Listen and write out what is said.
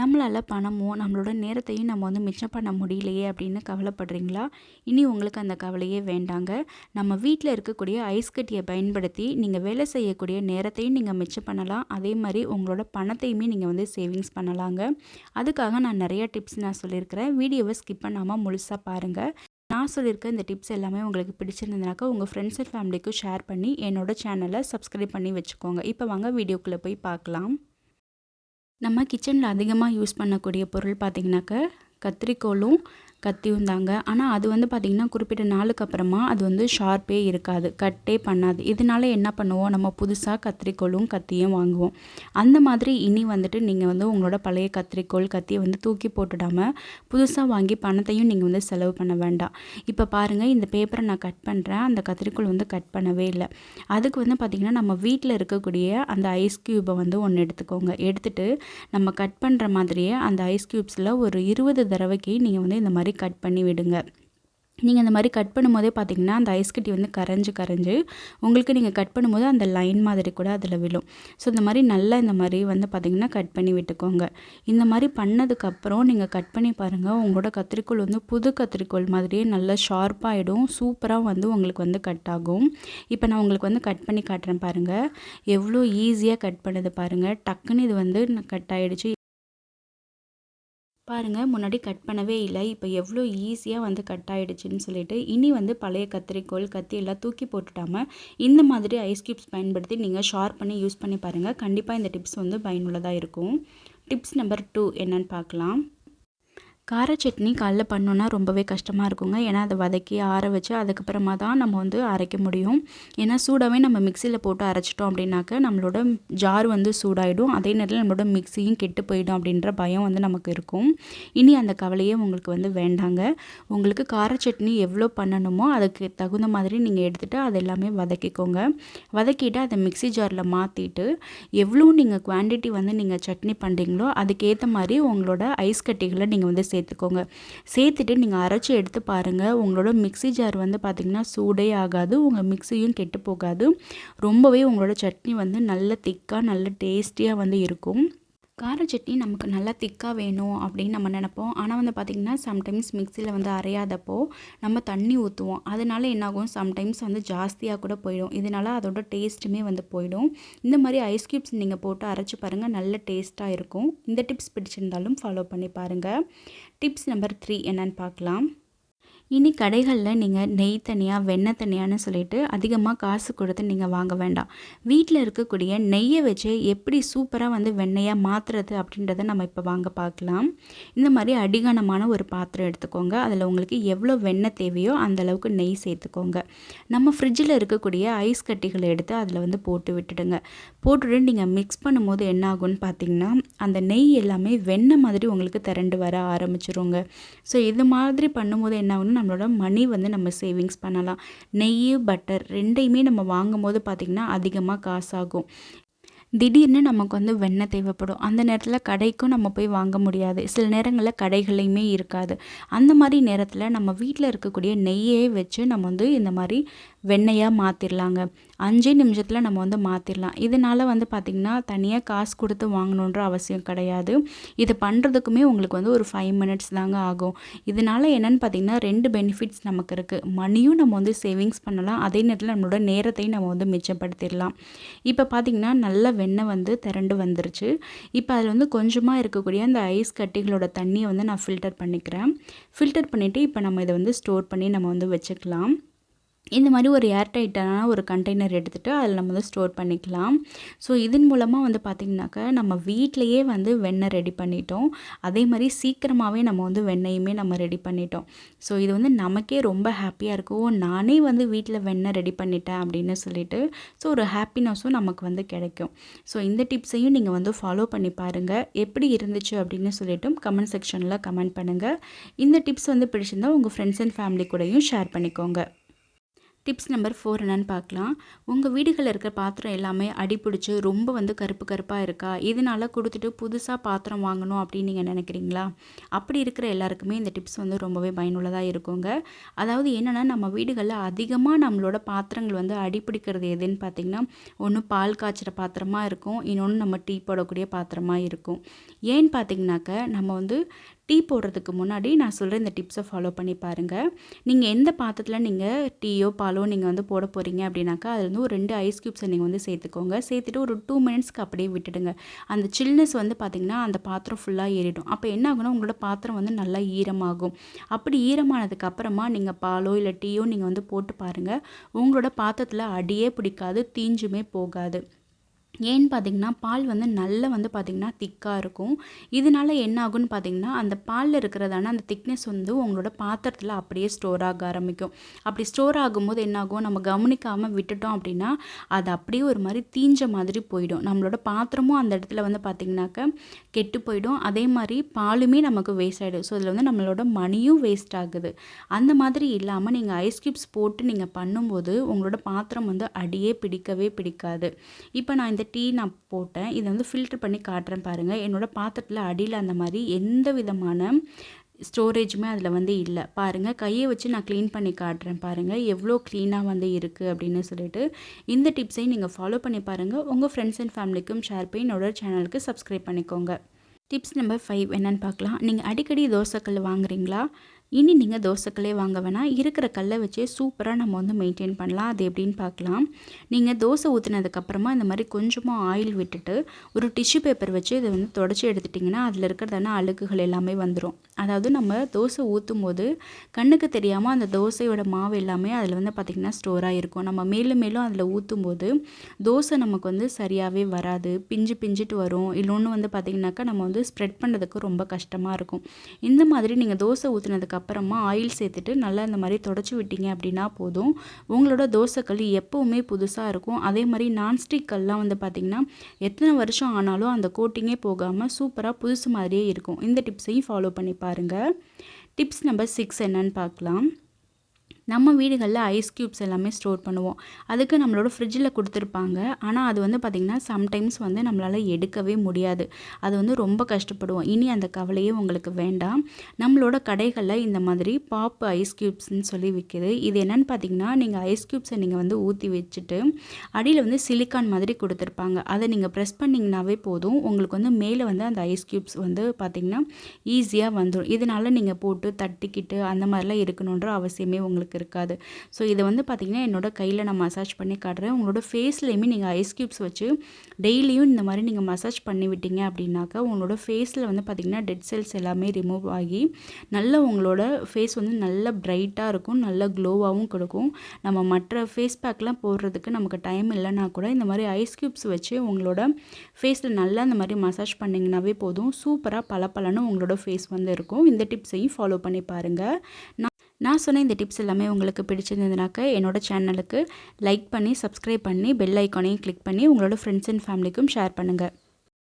நம்மளால் பணமோ நம்மளோட நேரத்தையும் நம்ம வந்து மிச்சம் பண்ண முடியலையே அப்படின்னு கவலைப்படுறீங்களா? இனி உங்களுக்கு அந்த கவலையே வேண்டாங்க. நம்ம வீட்டில் இருக்கக்கூடிய ஐஸ் கட்டியை பயன்படுத்தி நீங்கள் வேலை செய்யக்கூடிய நேரத்தையும் நீங்கள் மிச்சம் பண்ணலாம். அதே மாதிரி உங்களோட பணத்தையுமே நீங்கள் வந்து சேவிங்ஸ் பண்ணலாங்க. அதுக்காக நான் நிறைய டிப்ஸ் நான் சொல்லியிருக்கிறேன். வீடியோவை ஸ்கிப் பண்ணாமல் முழுசாக பாருங்கள் நான் சொல்லியிருக்க இந்த டிப்ஸ் எல்லாமே உங்களுக்கு பிடிச்சிருந்ததுனாக்கா உங்கள் ஃப்ரெண்ட்ஸ் அண்ட் ஃபேமிலிக்கும் ஷேர் பண்ணி என்னோட சேனலை சப்ஸ்கிரைப் பண்ணி வச்சுக்கோங்க. இப்போ வாங்க வீடியோக்குள்ளே போய் பார்க்கலாம். நம்ம கிச்சனில் அதிகமாக யூஸ் பண்ணக்கூடிய பொருள் பார்த்திங்கனாக்க கத்திரிக்கோலும் கத்தியும் தாங்க ஆனால் அது வந்து பார்த்திங்கன்னா குறிப்பிட்ட நாளுக்கு அப்புறமா அது வந்து ஷார்ப்பே இருக்காது. கட்டே பண்ணாது. இதனால என்ன பண்ணுவோம்? நம்ம புதுசாக கத்திரிக்கோளும் கத்தியும் வாங்குவோம். அந்த மாதிரி இனி வந்துட்டு நீங்கள் வந்து உங்களோட பழைய கத்திரிக்கோள் கத்தியை வந்து தூக்கி போட்டுடாமல் புதுசாக வாங்கி பணத்தையும் நீங்கள் வந்து செலவு பண்ண வேண்டாம். இப்போ பாருங்கள் இந்த பேப்பரை நான் கட் பண்ணுறேன் அந்த கத்திரிக்கோள் வந்து கட் பண்ணவே இல்லை. அதுக்கு வந்து பார்த்திங்கன்னா நம்ம வீட்டில் இருக்கக்கூடிய அந்த ஐஸ் க்யூப்பை வந்து ஒன்று எடுத்துக்கோங்க. எடுத்துகிட்டு நம்ம கட் பண்ணுற மாதிரியே அந்த ஐஸ் க்யூப்ஸில் ஒரு இருபது தடவைக்கு நீங்கள் வந்து இந்த மாதிரி கட் பண்ணி விடுங்க. நீங்கள் இந்த மாதிரி கட் பண்ணும்போதே பார்த்தீங்கன்னா அந்த ஐஸ் கட்டி வந்து கரைஞ்சு கரைஞ்சு உங்களுக்கு நீங்கள் கட் பண்ணும்போது அந்த லைன் மாதிரி கூட அதில் விழும். ஸோ இந்த மாதிரி நல்லா இந்த மாதிரி வந்து பார்த்திங்கன்னா கட் பண்ணி விட்டுக்கோங்க. இந்த மாதிரி பண்ணதுக்கப்புறம் நீங்கள் கட் பண்ணி பாருங்கள் உங்களோட கத்திரிக்கோள் வந்து புது கத்திரிக்கோள் மாதிரியே நல்லா ஷார்ப்பாகிடும் சூப்பராக வந்து உங்களுக்கு வந்து கட் ஆகும். இப்போ நான் உங்களுக்கு வந்து கட் பண்ணி காட்டுறேன் பாருங்கள் எவ்வளோ ஈஸியாக கட் பண்ணுது பாருங்கள் டக்குன்னு இது வந்து கட் ஆகிடுச்சு பாருங்கள் முன்னாடி கட் பண்ணவே இல்லை. இப்போ எவ்வளோ ஈஸியாக வந்து கட் ஆகிடுச்சின்னு சொல்லிட்டு இனி வந்து பழைய கத்திரிக்கோள் கத்தி எல்லாம் தூக்கி போட்டுட்டாமல் இந்த மாதிரி ஐஸ் கியூப்ஸ் பயன்படுத்தி நீங்கள் ஷார்ப் பண்ணி யூஸ் பண்ணி பாருங்கள் கண்டிப்பாக இந்த டிப்ஸ் வந்து பயனுள்ளதாக இருக்கும். டிப்ஸ் நம்பர் டூ என்னன்னு பார்க்கலாம். கார சட்னி காலைல பண்ணோன்னா ரொம்பவே கஷ்டமாக இருக்குங்க. ஏன்னா அதை வதக்கி ஆற வச்சு அதுக்கப்புறமா தான் நம்ம வந்து அரைக்க முடியும். ஏன்னா சூடாகவே நம்ம மிக்சியில் போட்டு அரைச்சிட்டோம் அப்படின்னாக்க நம்மளோட ஜார் வந்து சூடாயிடும். அதே நேரத்தில் நம்மளோட மிக்சியும் கெட்டு போயிடும் அப்படின்ற பயம் வந்து நமக்கு இருக்கும். இனி அந்த கவலையே உங்களுக்கு வந்து வேண்டாங்க. உங்களுக்கு கார சட்னி எவ்வளோ பண்ணணுமோ அதுக்கு தகுந்த மாதிரி நீங்கள் எடுத்துகிட்டு அது எல்லாமே வதக்கிக்கோங்க. வதக்கிட்டு அதை மிக்சி ஜாரில் மாற்றிட்டு எவ்வளோ நீங்கள் குவான்டிட்டி வந்து நீங்கள் சட்னி பண்ணுறீங்களோ அதுக்கேற்ற மாதிரி உங்களோட ஐஸ் கட்டிகளை நீங்கள் வந்து சேர்த்துக்கோங்க. சேர்த்துட்டு நீங்கள் அரைச்சி எடுத்து பாருங்கள் உங்களோட மிக்சி ஜார் வந்து பார்த்திங்கன்னா சூடே ஆகாது. உங்கள் மிக்சியும் கெட்டு போகாது. ரொம்பவே உங்களோட சட்னி வந்து நல்ல திக்காக நல்ல டேஸ்டியாக வந்து இருக்கும். கார சட்னி நமக்கு நல்லா திக்காக வேணும் அப்படின்னு நம்ம நினப்போம். ஆனால் வந்து பார்த்திங்கன்னா சம்டைம்ஸ் மிக்சியில் வந்து அரையாதப்போ நம்ம தண்ணி ஊற்றுவோம் அதனால என்னாகும்? சம்டைம்ஸ் வந்து ஜாஸ்தியாக கூட போயிடும். இதனால் அதோட டேஸ்ட்டுமே வந்து போயிடும். இந்த மாதிரி ஐஸ் க்யூப்ஸ் நீங்கள் போட்டு அரைச்சி பாருங்கள் நல்ல டேஸ்ட்டாக இருக்கும். இந்த டிப்ஸ் பிடிச்சிருந்தாலும் ஃபாலோ பண்ணி பாருங்கள் டிப்ஸ் நம்பர் த்ரீ என்னன்னு பார்க்கலாம். இனி கடைகளில் நீங்கள் நெய் தனியாக வெண்ணெய் தனியான்னு சொல்லிட்டு அதிகமாக காசு கொடுத்து நீங்கள் வாங்க வேண்டாம். வீட்டில் இருக்கக்கூடிய நெய்யை வச்சு எப்படி சூப்பராக வந்து வெண்ணெயாக மாற்றுறது அப்படின்றத நம்ம இப்போ வாங்க பார்க்கலாம். இந்த மாதிரி அடிகனமான ஒரு பாத்திரம் எடுத்துக்கோங்க. அதில் உங்களுக்கு எவ்வளோ வெண்ணெய் தேவையோ அந்த அளவுக்கு நெய் சேர்த்துக்கோங்க. நம்ம ஃப்ரிட்ஜில் இருக்கக்கூடிய ஐஸ் கட்டிகளை எடுத்து அதில் வந்து போட்டு விட்டுடுங்க. போட்டுட்டு நீங்கள் மிக்ஸ் பண்ணும்போது என்ன ஆகும்னு பார்த்தீங்கன்னா அந்த நெய் எல்லாமே வெண்ணெய் மாதிரி உங்களுக்கு திரண்டு வர ஆரம்பிச்சிருங்க. ஸோ இது மாதிரி பண்ணும்போது என்ன ஆகும்னா நம்மளோட மணி வந்து நம்ம சேவிங்ஸ் பண்ணலாம். நெய் பட்டர் ரெண்டையுமே நம்ம வாங்கும் போது பார்த்திங்கன்னா அதிகமாக காசாகும். திடீர்னு நமக்கு வந்து வெண்ணெய் தேவைப்படும். அந்த நேரத்தில் கடைக்கும் நம்ம போய் வாங்க முடியாது. சில நேரங்களில் கடைகளையுமே இருக்காது. அந்த மாதிரி நேரத்தில் நம்ம வீட்டில் இருக்கக்கூடிய நெய்யே வச்சு நம்ம வந்து இந்த மாதிரி வெண்ணெயாக மாற்றிடலாங்க அஞ்சே நிமிஷத்தில் நம்ம வந்து மாற்றிடலாம் இதனால் வந்து பார்த்திங்கன்னா தனியாக காசு கொடுத்து வாங்கணுன்ற அவசியம் கிடையாது. இதை பண்ணுறதுக்குமே உங்களுக்கு வந்து ஒரு ஃபைவ் மினிட்ஸ் தாங்க ஆகும். இதனால் என்னென்னு பார்த்திங்கன்னா ரெண்டு பெனிஃபிட்ஸ் நமக்கு இருக்குது மணியும் நம்ம வந்து சேவிங்ஸ் பண்ணலாம். அதே நேரத்தில் நம்மளோட நேரத்தையும் நம்ம வந்து மிச்சப்படுத்திடலாம் இப்போ பார்த்திங்கன்னா நல்ல வெண்ணெய் வந்து திரண்டு வந்துருச்சு. இப்போ அதில் வந்து கொஞ்சமாக இருக்கக்கூடிய அந்த ஐஸ் கட்டிகளோட தண்ணியை வந்து நான் ஃபில்டர் பண்ணிக்கிறேன். ஃபில்டர் பண்ணிவிட்டு இப்போ நம்ம இதை வந்து ஸ்டோர் பண்ணி நம்ம வந்து வச்சுக்கலாம். இந்த மாதிரி ஒரு ஏர்டைட்டான ஒரு கண்டெய்னர் எடுத்துகிட்டு அதில் நம்ம வந்து ஸ்டோர் பண்ணிக்கலாம். ஸோ இதன் மூலமாக வந்து பார்த்திங்கனாக்கா நம்ம வீட்டிலையே வந்து வெண்ணெய் ரெடி பண்ணிட்டோம். அதே மாதிரி சீக்கிரமாகவே நம்ம வந்து வெண்ணெயுமே நம்ம ரெடி பண்ணிட்டோம். ஸோ இது வந்து நமக்கே ரொம்ப ஹாப்பியாக இருக்கும். நானே வந்து வீட்டில் வெண்ணெய் ரெடி பண்ணிட்டேன் அப்படின்னு சொல்லிட்டு ஸோ ஒரு ஹாப்பினஸும் நமக்கு வந்து கிடைக்கும். ஸோ இந்த டிப்ஸையும் நீங்கள் வந்து ஃபாலோ பண்ணி பாருங்கள் எப்படி இருந்துச்சு அப்படின்னு சொல்லிட்டும் கமெண்ட் செக்ஷனில் கமெண்ட் பண்ணுங்கள் இந்த டிப்ஸ் வந்து பிடிச்சிருந்தால் உங்கள் ஃப்ரெண்ட்ஸ் அண்ட் ஃபேமிலி கூடயும் ஷேர் பண்ணிக்கோங்க. டிப்ஸ் நம்பர் ஃபோர் என்னன்னு பார்க்கலாம். உங்கள் வீடுகளில் இருக்கிற பாத்திரம் எல்லாமே அடிப்பிடிச்சு ரொம்ப வந்து கருப்பு கருப்பாக இருக்கா? இதனால கொடுத்துட்டு புதுசாக பாத்திரம் வாங்கணும் அப்படின்னு நீங்கள் நினைக்கிறீங்களா? அப்படி இருக்கிற எல்லாருக்குமே இந்த டிப்ஸ் வந்து ரொம்பவே பயனுள்ளதாக இருக்குங்க. அதாவது என்னென்னா நம்ம வீடுகளில் அதிகமாக நம்மளோட பாத்திரங்கள் வந்து அடிப்பிடிக்கிறது எதுன்னு பார்த்திங்கன்னா ஒன்று பால் காய்ச்சிற பாத்திரமாக இருக்கும். இன்னொன்று நம்ம டீ போடக்கூடிய பாத்திரமாக இருக்கும். ஏன்னு பார்த்தீங்கன்னாக்க நம்ம வந்து டீ போடுறதுக்கு முன்னாடி நான் சொல்கிற இந்த டிப்ஸை ஃபாலோ பண்ணி பாருங்கள் நீங்கள் எந்த பாத்திரத்தில் நீங்கள் டீயோ பாலோ நீங்கள் வந்து போட போகிறீங்க அப்படின்னாக்கா அதில் வந்து ஒரு ரெண்டு ஐஸ் க்யூப்ஸை நீங்கள் வந்து சேர்த்துக்கோங்க. சேர்த்துட்டு ஒரு டூ மினிட்ஸ்க்கு அப்படியே விட்டுடுங்க. அந்த சில்னஸ் வந்து பார்த்திங்கன்னா அந்த பாத்திரம் ஃபுல்லாக ஏறிடும். அப்போ என்ன ஆகுனா உங்களோட பாத்திரம் வந்து நல்லா ஈரமாகும். அப்படி ஈரமானதுக்கு அப்புறமா நீங்கள் பாலோ இல்லை டீயோ நீங்கள் வந்து போட்டு பாருங்கள் உங்களோட பாத்திரத்தில் அடியே பிடிக்காது தீஞ்சுமே போகாது. ஏன்னு பார்த்தீங்கன்னா பால் வந்து நல்லா வந்து பார்த்திங்கன்னா திக்காக இருக்கும். இதனால என்ன ஆகும்னு பார்த்திங்கன்னா அந்த பாலில் இருக்கிறதான அந்த திக்னஸ் வந்து உங்களோட பாத்திரத்தில் அப்படியே ஸ்டோர் ஆக ஆரம்பிக்கும். அப்படி ஸ்டோர் ஆகும்போது என்னாகும் நம்ம கவனிக்காமல் விட்டுட்டோம் அப்படின்னா அது அப்படியே ஒரு மாதிரி தீஞ்ச மாதிரி போயிடும். நம்மளோட பாத்திரமும் அந்த இடத்துல வந்து பார்த்திங்கனாக்க கெட்டு போயிடும். அதே மாதிரி பாலுமே நமக்கு வேஸ்ட் ஆகிடும் ஸோ இதில் வந்து நம்மளோட மணியும் வேஸ்ட் ஆகுது. அந்த மாதிரி இல்லாமல் நீங்கள் ஐஸ் கியூப்ஸ் போட்டு நீங்கள் பண்ணும்போது உங்களோட பாத்திரம் வந்து அடியே பிடிக்கவே பிடிக்காது. இப்போ நான் இந்த இந்த டீ நான் போட்டேன். இதை வந்து ஃபில்ட்ரு பண்ணி காட்டுறேன் பாருங்கள் என்னோடய பாத்திரத்தில் அடியில் அந்த மாதிரி எந்த விதமான ஸ்டோரேஜுமே அதில் வந்து இல்லை. பாருங்கள் கையை வச்சு நான் க்ளீன் பண்ணி காட்டுறேன் பாருங்கள் எவ்வளோ க்ளீனாக வந்து இருக்குது அப்படின்னு சொல்லிட்டு இந்த டிப்ஸையும் நீங்கள் ஃபாலோ பண்ணி பாருங்கள் உங்கள் ஃப்ரெண்ட்ஸ் அண்ட் ஃபேமிலிக்கும் ஷேர் பண்ணி என்னோட சேனலுக்கு சப்ஸ்கிரைப் பண்ணிக்கோங்க. டிப்ஸ் நம்பர் ஃபைவ் என்னென்னு பார்க்கலாம். நீங்கள் அடிக்கடி தோசைக்கல் வாங்குறீங்களா? இனி நீங்கள் தோசைக்கல்லே வாங்க வேணாம் இருக்கிற கல்லை வச்சே சூப்பராக நம்ம வந்து மெயின்டைன் பண்ணலாம். அது எப்படின்னு பார்க்கலாம். நீங்கள் தோசை ஊற்றினதுக்கப்புறமா இந்த மாதிரி கொஞ்சமாக ஆயில் விட்டுட்டு ஒரு டிஷ்யூ பேப்பர் வச்சு இதை வந்து தொடச்சி எடுத்துட்டிங்கன்னா அதில் இருக்கிறதான அழுக்குகள் எல்லாமே வந்துடும் அதாவது நம்ம தோசை ஊற்றும் போது கண்ணுக்கு தெரியாமல் அந்த தோசையோட மாவு எல்லாமே அதில் வந்து பார்த்திங்கன்னா ஸ்டோராக இருக்கும் நம்ம மேலும் மேலும் அதில் ஊற்றும் போது தோசை நமக்கு வந்து சரியாகவே வராது. பிஞ்சு பிஞ்சிட்டு வரும். இன்னொன்று வந்து பார்த்திங்கனாக்கா நம்ம வந்து ஸ்ப்ரெட் பண்ணுறதுக்கு ரொம்ப கஷ்டமாக இருக்கும். இந்த மாதிரி நீங்கள் தோசை ஊற்றினதுக்கு அப்புறமா ஆயில் சேர்த்துட்டு நல்லா இந்த மாதிரி தொடச்சி விட்டீங்க அப்படின்னா போதும். உங்களோட தோசைக்கல் எப்போவுமே புதுசாக இருக்கும். அதே மாதிரி நான்ஸ்டிக் கல்லாம் வந்து பார்த்திங்கன்னா எத்தனை வருஷம் ஆனாலும் அந்த கோட்டிங்கே போகாமல் சூப்பராக புதுசு மாதிரியே இருக்கும். இந்த டிப்ஸையும் ஃபாலோ பண்ணி பாருங்கள் டிப்ஸ் நம்பர் சிக்ஸ் என்னன்னு பார்க்கலாம். நம்ம வீடுகளில் ஐஸ் க்யூப்ஸ் எல்லாமே ஸ்டோர் பண்ணுவோம். அதுக்கு நம்மளோட ஃப்ரிட்ஜில் கொடுத்துருப்பாங்க. ஆனால் அது வந்து பார்த்திங்கன்னா சம்டைம்ஸ் வந்து நம்மளால் எடுக்கவே முடியாது. அது வந்து ரொம்ப கஷ்டப்படுவோம். இனி அந்த கவலையே உங்களுக்கு வேண்டாம். நம்மளோட கடைகளில் இந்த மாதிரி பாப் ஐஸ் க்யூப்ஸ்ன்னு சொல்லி விற்கிது இது என்னென்னு பார்த்தீங்கன்னா நீங்கள் ஐஸ் க்யூப்ஸை நீங்கள் வந்து ஊற்றி வச்சுட்டு அடியில் வந்து சிலிக்கான் மாதிரி கொடுத்துருப்பாங்க. அதை நீங்கள் ப்ரெஸ் பண்ணிங்கனாவே போதும். உங்களுக்கு வந்து மேலே வந்து அந்த ஐஸ் க்யூப்ஸ் வந்து பார்த்திங்கன்னா ஈஸியாக வந்துடும் இதனால் நீங்கள் போட்டு தட்டிக்கிட்டு அந்த மாதிரிலாம் இருக்கணுன்ற அவசியமே உங்களுக்கு உங்களுக்கு இருக்காது. ஸோ இதை வந்து பார்த்திங்கன்னா என்னோடய கையில் நான் மசாஜ் பண்ணி காட்டுறேன். உங்களோட ஃபேஸ்லேயுமே நீங்கள் ஐஸ் க்யூப்ஸ் வச்சு டெய்லியும் இந்த மாதிரி நீங்கள் மசாஜ் பண்ணி விட்டீங்க அப்படின்னாக்கா உங்களோட ஃபேஸில் வந்து பார்த்திங்கன்னா டெட் செல்ஸ் எல்லாமே ரிமூவ் ஆகி நல்ல உங்களோட ஃபேஸ் வந்து நல்ல ப்ரைட்டாக இருக்கும். நல்ல க்ளோவாகவும் கொடுக்கும். நம்ம மற்ற ஃபேஸ் பேக்லாம் போடுறதுக்கு நமக்கு டைம் இல்லைனா கூட இந்த மாதிரி ஐஸ் க்யூப்ஸ் வச்சு உங்களோட ஃபேஸில் நல்லா இந்த மாதிரி மசாஜ் பண்ணிங்கனாவே போதும். சூப்பராக பல பலன்னு உங்களோட ஃபேஸ் வந்து இருக்கும். இந்த டிப்ஸையும் ஃபாலோ பண்ணி பாருங்கள் நான் நான் சொன்ன இந்த டிப்ஸ் எல்லாமே உங்களுக்கு பிடிச்சிருந்ததுனாக்க என்னோடய சேனலுக்கு லைக் பண்ணி சப்ஸ்கிரைப் பண்ணி பெல் ஐக்கானையும் கிளிக் பண்ணி உங்களோட ஃப்ரெண்ட்ஸ் அண்ட் ஃபேமிலிக்கும் ஷேர் பண்ணுங்கள்